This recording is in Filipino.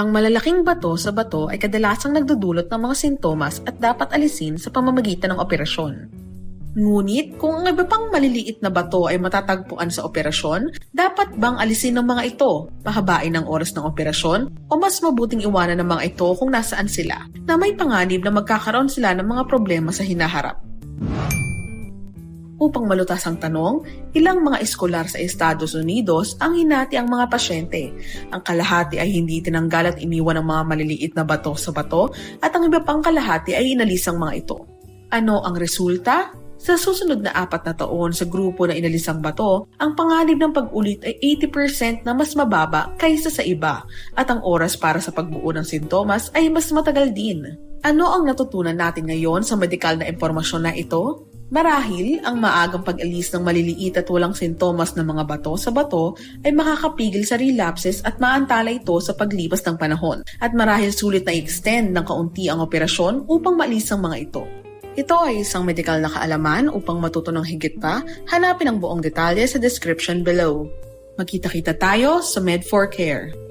Ang malalaking bato sa bato ay kadalasang nagdudulot ng mga sintomas at dapat alisin sa pamamagitan ng operasyon. Ngunit kung ang iba pang maliliit na bato ay matatagpuan sa operasyon, dapat bang alisin ng mga ito, pahabain ang oras ng operasyon, o mas mabuting iwanan ng mga ito kung nasaan sila, na may panganib na magkakaroon sila ng mga problema sa hinaharap? Upang malutas ang tanong, ilang mga eskolar sa Estados Unidos ang hinati ang mga pasyente. Ang kalahati ay hindi tinanggal at iniwan ang mga maliliit na bato sa bato at ang iba pang kalahati ay inalis ang mga ito. Ano ang resulta? Sa susunod na apat na taon sa grupo na inalis ang bato, ang panganib ng pag-ulit ay 80% na mas mababa kaysa sa iba at ang oras para sa pagbuo ng sintomas ay mas matagal din. Ano ang natutunan natin ngayon sa medikal na impormasyon na ito? Marahil, ang maagang pag-alis ng maliliit at walang sintomas ng mga bato sa bato ay makakapigil sa relapses at maantala ito sa paglipas ng panahon. At marahil sulit na extend ng kaunti ang operasyon upang maalis ang mga ito. Ito ay isang medikal na kaalaman upang matuto ng higit pa, hanapin ang buong detalye sa description below. Magkita-kita tayo sa Med4Care.